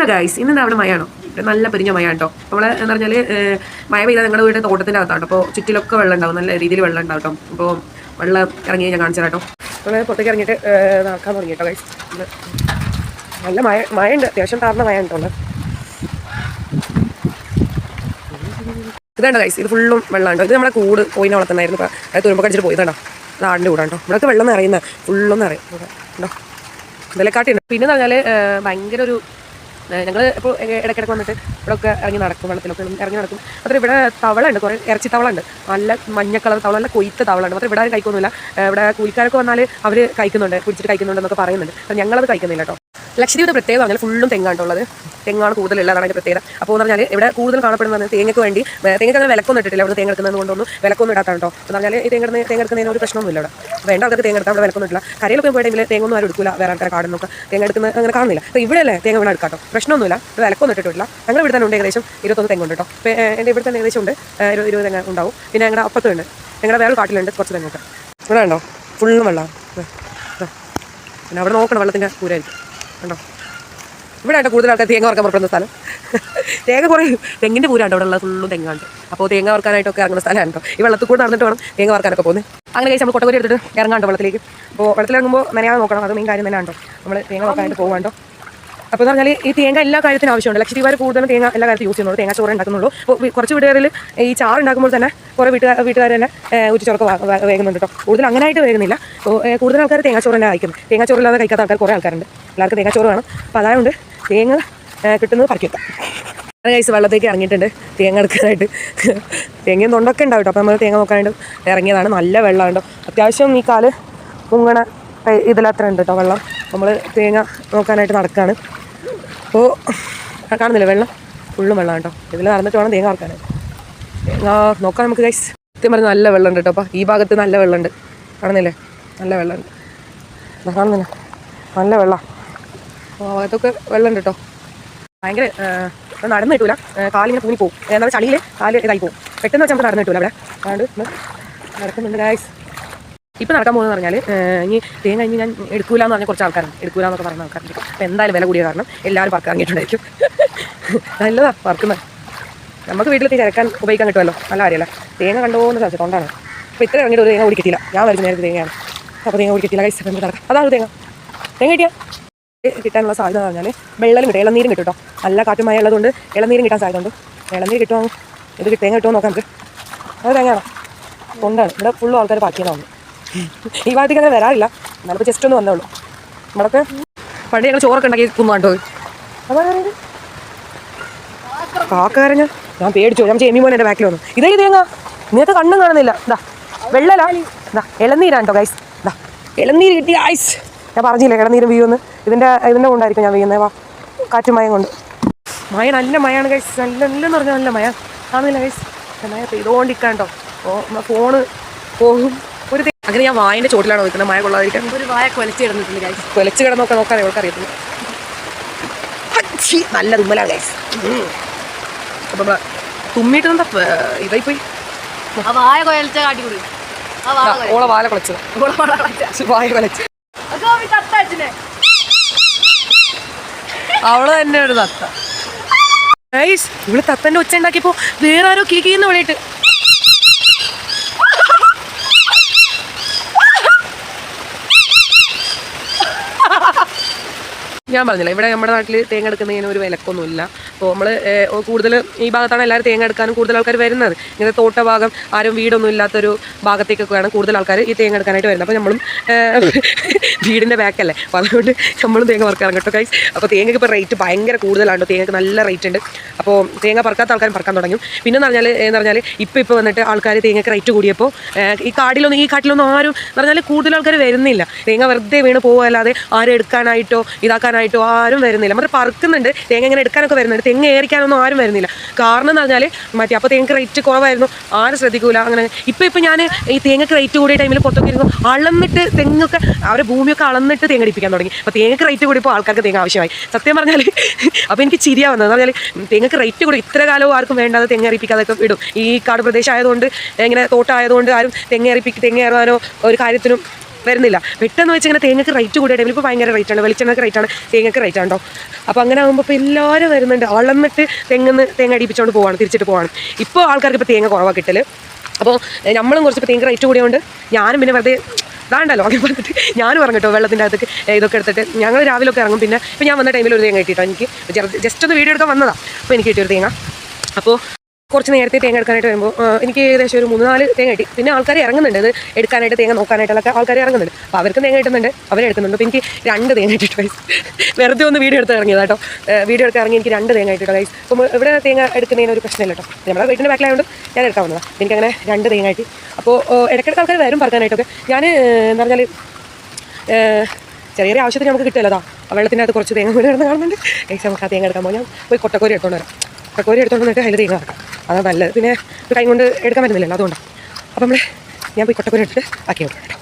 ഇതാണ് ഗൈസ് ഇന്ന് അവിടെ മഴയാണോ? ഇവിടെ നല്ല പെരിഞ്ഞ മഴ കേട്ടോ നമ്മൾ എന്ന് പറഞ്ഞാൽ മഴ പെയ്താൽ നിങ്ങളുടെ വീട്ടിൽ തോട്ടത്തിന്റെ അകത്താണ് അപ്പോൾ ചുറ്റിലൊക്കെ വെള്ളം ഉണ്ടാവും. നല്ല രീതിയിൽ വെള്ളം ഉണ്ടാവും കേട്ടോ അപ്പോൾ വെള്ളം ഇറങ്ങി ഞാൻ കാണിച്ചു കേട്ടോ നമ്മൾ പുറത്തേക്ക് ഇറങ്ങിയിട്ട് നടക്കാൻ തുടങ്ങി കേട്ടോ ഗൈസ് നല്ല മഴ ഉണ്ട് അത്യാവശ്യം താർന്ന മഴ ഉണ്ടോ ഇതാണ്ടോ ഗൈസ് ഇത് ഫുള്ളും വെള്ളമുണ്ടോ ഇത് നമ്മുടെ കൂട് കോയിനെ വളർത്തുന്നായിരുന്നു അത് തുരുമ്പ് കടിച്ചിട്ട് പോയി ഇതാണ്ടോ ഇത് ആടിന്റെ കൂടാണ്ടോ ഇവിടെയൊക്കെ വെള്ളം നിറയുന്ന ഫുള്ളും നിറയും. ഇവിടെ ഉണ്ടോ ഇതിലെക്കാട്ടിയുണ്ട് പിന്നെ എന്ന് പറഞ്ഞാൽ ഭയങ്കര ഒരു ഞങ്ങൾ ഇപ്പോൾ ഇടയ്ക്കിടയ്ക്ക് വന്നിട്ട് ഇവിടെ ഒക്കെ ഇറങ്ങി നടക്കും വെള്ളത്തിലൊക്കെ ഇറങ്ങി നടക്കും. അത്ര ഇവിടെ തവള ഉണ്ട് കുറേ ഇറച്ചി തവള ഉണ്ട് നല്ല മഞ്ഞ കളർ തവള നല്ല കൊയ്ത്ത് തവള ഉണ്ട് മാത്രം ഇവിടെ ആരും കഴിക്കൊന്നുമില്ല. ഇവിടെ കൂലിക്കാരൊക്കെ വന്നാൽ അവർ കഴിക്കുന്നുണ്ട് പിടിച്ചിട്ട് കഴിക്കുന്നുണ്ടെന്നൊക്കെ പറയുന്നുണ്ട്. അപ്പം ഞങ്ങളത് കഴിക്കുന്നില്ല കേട്ടോ. ലക്ഷദ്വീപിന്റെ പ്രത്യേകത പറഞ്ഞാൽ ഫുള്ളും തെങ്ങാണ്ടുള്ളത് തെങ്ങാണ് കൂടുതലുള്ളത് അതാണ് അതിന്റെ പ്രത്യേകത. അപ്പോൾ എന്ന് പറഞ്ഞാൽ ഇവിടെ കൂടുതൽ കാണപ്പെടുന്നത് തേങ്ങയ്ക്ക് വേണ്ടി തേങ്ങയ്ക്ക് അങ്ങനെ വിലക്കൊന്നും ഇട്ടിട്ടില്ല അവിടെ തേങ്ങ എടുക്കുന്നത് കൊണ്ടൊന്നും വിലക്കൊന്നും ഇടാത്ത കേട്ടോ എന്ന് പറഞ്ഞാൽ ഈ തേങ്ങ തേങ്ങ എടുക്കുന്നതിന് ഒരു പ്രശ്നമൊന്നുമില്ല അവിടെ വേണ്ട ആൾക്കാർക്ക് തേങ്ങ എടുത്താൽ അവിടെ വിലക്കൊന്നും ഇട്ടില്ല. കരയിലൊക്കെ പോയി ടൈമിൽ തേങ്ങ ഒന്നും ആരും എടുക്കില്ല വേറെ ആൾക്കാരെ നോക്കുക. തേങ്ങ എടുക്കുന്ന അങ്ങനെ കാണുന്നില്ല. അപ്പോൾ ഇവിടെ അല്ലേ തേങ്ങ വേണം എടുക്കാട്ടോ പ്രശ്നമൊന്നുമില്ല ഇവിടെ വിലക്കൊന്നും ഇട്ടിട്ടില്ല. ഞങ്ങൾ ഇവിടെ തന്നെ ഉണ്ട് ഏകദേശം ഇരുപത്തൊന്ന് തെങ്ങുണ്ട് കേട്ടോ എന്റെ ഇവിടെ തന്നെ ഏകദേശം ഉണ്ട്. ഇരുപത് തെങ്ങ് ഉണ്ടാവും. പിന്നെ ഞങ്ങളുടെ അപ്പത്തുണ്ട് ഞങ്ങളുടെ വേറെ കാട്ടിലുണ്ട് കുറച്ച് തെങ്ങൊക്കെ. ഇവിടെ ഉണ്ടോ ഫുള്ളും വെള്ളം. പിന്നെ അവിടെ നോക്കണം വെള്ളത്തിന്റെ കൂരായിരിക്കും കണ്ടോ? ഇവിടെ ആയിട്ട് കൂടുതൽ ആൾക്കാർ തേങ്ങ വറക്കാൻ പുറപ്പെടുന്ന സ്ഥലം. തേങ്ങ കുറേ തെങ്ങിന്റെ പൂരാണ്ട് അവിടെ ഉള്ള ഫുള്ളും തെങ്ങാണ്ട് അപ്പോൾ തേങ്ങ വറക്കാനായിട്ടൊക്കെ ഇറങ്ങുന്ന സ്ഥലമാണ് കേട്ടോ. ഈ വെള്ളത്തിൽ കൂടെ നടന്നിട്ട് വേണം തേങ്ങ വറക്കാനൊക്കെ പോകുന്നത്. അങ്ങനെ കഴിച്ച് നമ്മൾ കൊട്ടകുരി എടുത്തിട്ട് ഇറങ്ങാണ്ടോ വെള്ളത്തിലേക്ക്. അപ്പോൾ വെള്ളത്തിലിറങ്ങുമ്പോൾ നനയാതെ നോക്കണം. അത് മെയിൻ കാര്യം തന്നെ ഉണ്ടോ നമ്മൾ തേങ്ങ വറക്കാനായിട്ട് പോകാണ്ടോ അപ്പോൾ എന്ന് പറഞ്ഞാൽ ഈ തേങ്ങ എല്ലാ കാര്യത്തിനും ആവശ്യമുണ്ട്. ലക്ഷദ്വീപ് കൂടുതലും തേങ്ങ എല്ലാ കാര്യത്തിലും യൂസ് ചെയ്യുന്നുള്ളൂ. തേങ്ങ ചോറ് ഉണ്ടാക്കുന്നുള്ളൂ. അപ്പോൾ കുറച്ച് വീടുകളിൽ ഈ ചാറ് ഉണ്ടാക്കുമ്പോൾ തന്നെ കുറേ വീട്ടുകാർ വീട്ടുകാർ തന്നെ ഉച്ചച്ചോറൊക്കെ വേകുന്നുണ്ട് കേട്ടോ. കൂടുതൽ അങ്ങനെയായിട്ട് വേകുന്നില്ല അപ്പോൾ കൂടുതൽ ആൾക്കാർ തേങ്ങാച്ചോറ് തന്നെ കഴിക്കുന്നത് തേങ്ങാച്ചോറില്ലാതെ കഴിക്കാത്ത ആൾക്കാർ കുറേ ആൾക്കാരുണ്ട്. എല്ലാവർക്കും തേങ്ങാച്ചോറ് വേണം അപ്പോൾ അതായതുകൊണ്ട് തേങ്ങ കിട്ടുന്നത് പറിക്കുക അങ്ങനെ കഴിച്ച് വെള്ളത്തേക്ക് ഇറങ്ങിയിട്ടുണ്ട്. തേങ്ങ എടുക്കാനായിട്ട്. തേങ്ങയും തൊണ്ടൊക്കെ ഉണ്ടാവും അപ്പോൾ നമ്മൾ തേങ്ങ നോക്കാനായിട്ട് ഇറങ്ങിയതാണ്. നല്ല വെള്ളമുണ്ട് അത്യാവശ്യം ഈ കാൽ മുങ്ങണ ഇതിലത്ര ഉണ്ട് കേട്ടോ വെള്ളം. നമ്മൾ തേങ്ങ നോക്കാനായിട്ട് നടക്കുകയാണ് അപ്പോൾ കാണുന്നില്ല വെള്ളം? ഫുള്ളും വെള്ളം കേട്ടോ. ഇതിൽ നടന്നിട്ട് വേണം തേങ്ങ വറക്കാനായിട്ട് തേങ്ങ നോക്കാം നമുക്ക് കൈസ് സത്യം പറഞ്ഞാൽ നല്ല വെള്ളമുണ്ട് കേട്ടോ. അപ്പോൾ ഈ ഭാഗത്ത് നല്ല വെള്ളമുണ്ട്. കാണുന്നില്ലേ? നല്ല വെള്ളമുണ്ട്. കാണുന്നില്ല? നല്ല വെള്ളം. അപ്പോൾ അതൊക്കെ വെള്ളം വെള്ളമുണ്ട് കേട്ടോ ഭയങ്കര നടന്നു കിട്ടൂല. കാലിങ്ങനെ പൂനി പോകും എന്താ ചളിയിൽ കാൽ ഇതായി പോകും പെട്ടെന്ന് വെച്ചാൽ നമുക്ക് നടന്നു കിട്ടൂല അവിടെ അതുകൊണ്ട് നടക്കുന്നുണ്ട് ഗായ്സ് ഇപ്പം നടക്കാൻ പോകുന്നത് പറഞ്ഞാൽ ഇനി തേങ്ങ കഴിഞ്ഞ് ഞാൻ എടുക്കൂല എന്ന് പറഞ്ഞ കുറച്ച് ആൾക്കാരുണ്ട്. എടുക്കൂല എന്നൊക്കെ പറഞ്ഞ ആൾക്കാരുണ്ട്. അപ്പം എന്തായാലും വില കൂടിയ കാരണം എല്ലാവരും പറക്കാൻ ഇറങ്ങിയിട്ടുണ്ടായിരിക്കും. നല്ലതാ പറക്കുന്നത് നമുക്ക് വീട്ടിലെത്തി ചിരക്കാൻ ഉപയോഗിക്കാൻ കിട്ടുമല്ലോ. നല്ല കാര്യമല്ല തേങ്ങ കണ്ടോന്ന് സംശയം കൊണ്ടാണ്. അപ്പോൾ ഇത്ര ഇറങ്ങിയിട്ട് ഒരു തേങ്ങ ഓടിക്കത്തില്ല ഞാൻ വരുന്ന നേരത്തെ തേങ്ങയാണ്. അപ്പോൾ തേങ്ങ ഓടിക്കത്തില്ല കൈസ് നമുക്ക് നടക്കാം. അതാണ് തേങ്ങ. തേങ്ങ കിട്ടിയാ? കിട്ടാനുള്ള സാധ്യത എന്ന് പറഞ്ഞാൽ വെള്ളം കിട്ടും ഇളനീരും കിട്ടും കേട്ടോ നല്ല കാറ്റും മഴ ഉള്ളതുകൊണ്ട് ഇളനീരും കിട്ടാൻ സാധ്യതയുണ്ട് ഇളനീര് കിട്ടുമോ ഇത് തേങ്ങ കിട്ടുമോ നോക്കാം നമുക്ക്. അത് തേങ്ങയാണോ കൊണ്ടാണ്. ഇവിടെ ഫുള്ളും ആൾക്കാർ പാക്കിയതാണ് ഈ ഭാഗത്തേക്ക് അങ്ങനെ വരാറില്ല. എന്നാലിപ്പോൾ ജസ്റ്റ് ഒന്ന് വന്നേ ഉള്ളൂ. നമ്മളൊക്കെ പണ്ട് ഞങ്ങൾ ചോറൊക്കെ ഉണ്ടാക്കി കുന്നുണ്ടോ അതാണ് പറയുന്നത് ഞാൻ പേടിച്ചു ഞാൻ ചേമി മോനെ എന്റെ ബാക്കിൽ വന്നു. ഇതേ തേങ്ങ. നിങ്ങൾക്ക് കണ്ണും കാണുന്നില്ല. ഇതാ വെള്ളലാ. ഇളനീരാണ് ഗൈസ് ഇതാ ഇളനീര് കിട്ടി ഐസ് ഞാൻ പറഞ്ഞില്ലേ ഇളനീര് വീഴുമെന്ന്? ഇതിന്റെ ഇതിന്റെ കൊണ്ടായിരിക്കും ഞാൻ വീഴുന്നത്. വാ കാറ്റും മയം കൊണ്ട്. മഴ നല്ല മഴയാണ് കൈസ് നല്ല നല്ലെന്ന് പറഞ്ഞാൽ നല്ല മഴ കാണുന്നില്ല കൈസ് മഴ പെയ്തോണ്ടിരിക്കാണ്ടോ ഓ ഫോണ് പോകും. ഒരു അങ്ങനെ ഞാൻ വായന്റെ ചോട്ടിലാണ് നോക്കുന്നത് മഴ കൊള്ളാതിരിക്കാൻ. ഒരു വായ കൊലച്ച് കിടന്നിട്ടുണ്ട് കൈസ് കൊലച്ച് കിടന്നൊക്കെ നോക്കാൻ ഇവൾക്ക് അറിയത്തില്ല അച്ഛി, നല്ല തുമ്മലാണ് കൈസ് അപ്പം തുമ്മിയിട്ട് എന്താ ഇതായി പോയി? ആ വായ കൊലച്ച കാട്ടി കൊടുക്കും. ഓളെ വാല കുളച്ചത് ഓളെ വാല കുളച്ച വായ തത്തടിച്ചിനെ. അവൾ തന്നെ ഒരു തത്ത. ഗൈസ് ഇവൾ തത്തന്റെ ഒച്ച ഉണ്ടാക്കിയപ്പോ വേറെ ആരോ കീക്കിന്ന് വിളിയിട്ട്. ഞാൻ പറഞ്ഞില്ല ഇവിടെ നമ്മുടെ നാട്ടിൽ തേങ്ങ എടുക്കുന്നതിന് ഒരു വിലക്കൊന്നുമില്ല. അപ്പോൾ നമ്മൾ കൂടുതൽ ഈ ഭാഗത്താണ് എല്ലാവരും തേങ്ങ എടുക്കാനും കൂടുതൽ ആൾക്കാർ വരുന്നത്. ഇങ്ങനെ തോട്ട ഭാഗം ആരും വീടൊന്നും ഇല്ലാത്തൊരു ഭാഗത്തേക്കൊക്കെയാണ് കൂടുതൽ ആൾക്കാർ ഈ തേങ്ങ എടുക്കാനായിട്ട് വരുന്നത്. അപ്പോൾ നമ്മളും വീടിന്റെ ബാക്കല്ലേ? അപ്പോൾ അതുകൊണ്ട് നമ്മളും തേങ്ങ പറക്കാറ് കേട്ടോ കൈസ് അപ്പോൾ തേങ്ങയ്ക്ക് ഇപ്പോൾ റേറ്റ് ഭയങ്കര കൂടുതലാണ് തേങ്ങയ്ക്ക് നല്ല റേറ്റ് ഉണ്ട്. അപ്പോൾ തേങ്ങ പറക്കാത്ത ആൾക്കാർ പറക്കാൻ തുടങ്ങും. പിന്നെ എന്ന് പറഞ്ഞാൽ എന്ന് പറഞ്ഞാൽ ഇപ്പോൾ ഇപ്പോൾ വന്നിട്ട് ആൾക്കാർ തേങ്ങയ്ക്ക് റേറ്റ് കൂടിയപ്പോൾ ഈ കാടിലൊന്നും ഈ കാട്ടിലൊന്നും ആരും എന്ന് പറഞ്ഞാൽ കൂടുതൽ ആൾക്കാർ വരുന്നില്ല. തേങ്ങ വെറുതെ വീണ് പോകുമല്ലാതെ ആരും എടുക്കാനായിട്ടോ ഇതാക്കാനായിട്ടോ ആരും വരുന്നില്ല. മാത്രം പറക്കുന്നുണ്ട്. തേങ്ങ ഇങ്ങനെ എടുക്കാനൊക്കെ വരുന്നുണ്ട്. തെങ്ങ് ഏറിക്കാനൊന്നും ആരും വരുന്നില്ല. കാരണം എന്ന് പറഞ്ഞാൽ മറ്റേ അപ്പോൾ തേങ്ങക്ക് റേറ്റ് കുറവായിരുന്നു. ആരും ശ്രദ്ധിക്കൂല. അങ്ങനെ ഇപ്പോൾ ഇപ്പോൾ ഞാൻ ഈ തേങ്ങക്ക് റേറ്റ് കൂടിയ ടൈമിൽ പുറത്തൊക്കെ ഇരുന്നു അളന്നിട്ട് തെങ്ങൊക്കെ അവരെ ഭൂമിയൊക്കെ അളന്നിട്ട് തേങ്ങ അടിപ്പിക്കാൻ തുടങ്ങി. അപ്പോൾ തേങ്ങക്ക് റേറ്റ് കൂടിയപ്പോൾ ആൾക്കാർക്ക് തേങ്ങ ആവശ്യമായി. സത്യം പറഞ്ഞാൽ അപ്പോൾ എനിക്ക് ചിരിയാ വന്നത്. എന്ന് പറഞ്ഞാൽ തേങ്ങക്ക് റേറ്റ് കൂടി ഇത്ര കാലവും ആർക്കും വേണ്ടാതെ തെങ്ങ അരിപ്പിക്കാതൊക്കെ വിടും. ഈ കാട് പ്രദേശം ആയതുകൊണ്ട് ഇങ്ങനെ തോട്ടം ആയതുകൊണ്ട് ആരും തെങ്ങ അരിപ്പിക്ക് തെങ്ങ ഏറുവാനോ ഒരു കാര്യത്തിനും വരുന്നില്ല. പെട്ടെന്ന് വെച്ച് ഇങ്ങനെ തേങ്ങക്ക് റേറ്റ് കൂടിയ ഇപ്പോൾ ഭയങ്കര റേറ്റ് ആണ്. വെളിച്ചെണ്ണക്ക് റേറ്റ് ആണ്. തേങ്ങക്ക് റേറ്റ് ആണോ അപ്പോൾ അങ്ങനെ ആകുമ്പോൾ ഇപ്പോൾ എല്ലാവരും വരുന്നുണ്ട്. വളർന്നിട്ട് തെങ്ങെന്ന് തേങ്ങ അടിപ്പിച്ചുകൊണ്ട് പോവാണ്. തിരിച്ചിട്ട് പോവാണ്. ഇപ്പോൾ ആൾക്കാർക്ക് ഇപ്പോൾ തേങ്ങ കുറവാണ് കിട്ടൽ അപ്പോൾ നമ്മളും കുറച്ച് തേങ്ങ റേറ്റ് കൂടിയതുകൊണ്ട് ഞാനും പിന്നെ വെറുതെ ഇതാണ്ടല്ലോ. അങ്ങനെ പറഞ്ഞിട്ട് ഞാനും ഇറങ്ങട്ടോ വെള്ളത്തിന്റെ അകത്തേക്ക്. ഇതൊക്കെ എടുത്തിട്ട് ഞങ്ങൾ രാവിലെ ഒക്കെ ഇറങ്ങും. പിന്നെ ഇപ്പോൾ ഞാൻ വന്ന ടൈമിൽ ഒരു തേങ്ങ കിട്ടിയിട്ടോ എനിക്ക്. ജസ്റ്റ് ഒന്ന് വീഡിയോ എടുക്കാൻ വന്നതാണ് അപ്പോൾ എനിക്ക് കിട്ടിയൊരു തേങ്ങ. അപ്പോൾ കുറച്ച് നേരത്തെ തേങ്ങ എടുക്കാനായിട്ട് വരുമ്പോൾ എനിക്ക് ഏകദേശം ഒരു മൂന്ന് നാല് തേങ്ങ കിട്ടി. പിന്നെ ആൾക്കാർ ഇറങ്ങുന്നുണ്ട്. ഇത് എടുക്കാനായിട്ട് തേങ്ങ നോക്കാനായിട്ടുള്ള ആൾക്കാർ ഇറങ്ങുന്നുണ്ട്. അപ്പോൾ അവർക്ക് തേങ്ങ കിട്ടുന്നുണ്ട്. അവരെടുക്കുന്നുണ്ട് അപ്പോൾ എനിക്ക് രണ്ട് തേങ്ങ ഇട്ടിട്ട് ഗൈസ് വെറുതെ ഒന്ന് വീഡിയോ എടുത്ത് ഇറങ്ങിയതാ കേട്ടോ. വീഡിയോ എടുത്ത് ഇറങ്ങി എനിക്ക് രണ്ട് തേങ്ങ കിട്ടിട്ടോ ഗൈസ് അപ്പോൾ ഇവിടെ തേങ്ങ എടുക്കുന്നതിന് ഒരു പ്രശ്നമില്ല കേട്ടോ. നമ്മുടെ വീട്ടിന്റെ ബാക്കിലായതുകൊണ്ട് ഞാൻ എടുക്കാൻ വന്നതാണ് എനിക്കങ്ങനെ രണ്ട് തേങ്ങ കിട്ടി. അപ്പോൾ ഇടയ്ക്കിടയ്ക്ക് ആൾക്കാർ വരും പറക്കാനായിട്ടൊക്കെ. ഞാൻ എന്ന് പറഞ്ഞാൽ ചെറിയ ആവശ്യത്തിന് നമുക്ക് വെള്ളത്തിന്റെ അകത്ത് കുറച്ച് തേങ്ങ കൂടി കിടന്ന് കാണുന്നുണ്ട്. ഏകദേശം നമുക്ക് ആ തേങ്ങ എടുക്കാൻ പോകാം ഞാൻ പോയി കൊട്ടക്കോരി എടുത്തോണ്ട് വരാം. കൊട്ടക്കോരി എടുത്തോണ്ട് വന്നിട്ട് അതിൽ തേങ്ങ വെക്കാം അതാണ് നല്ലത്. പിന്നെ കൈ കൊണ്ട് എടുക്കാൻ പറ്റുന്നില്ലല്ലോ അതുകൊണ്ടാണ് അപ്പം നമ്മൾ ഞാൻ പോയി കൊട്ടക്കോരി എടുത്തിട്ട് ആക്കി കൊടുക്കാം കേട്ടോ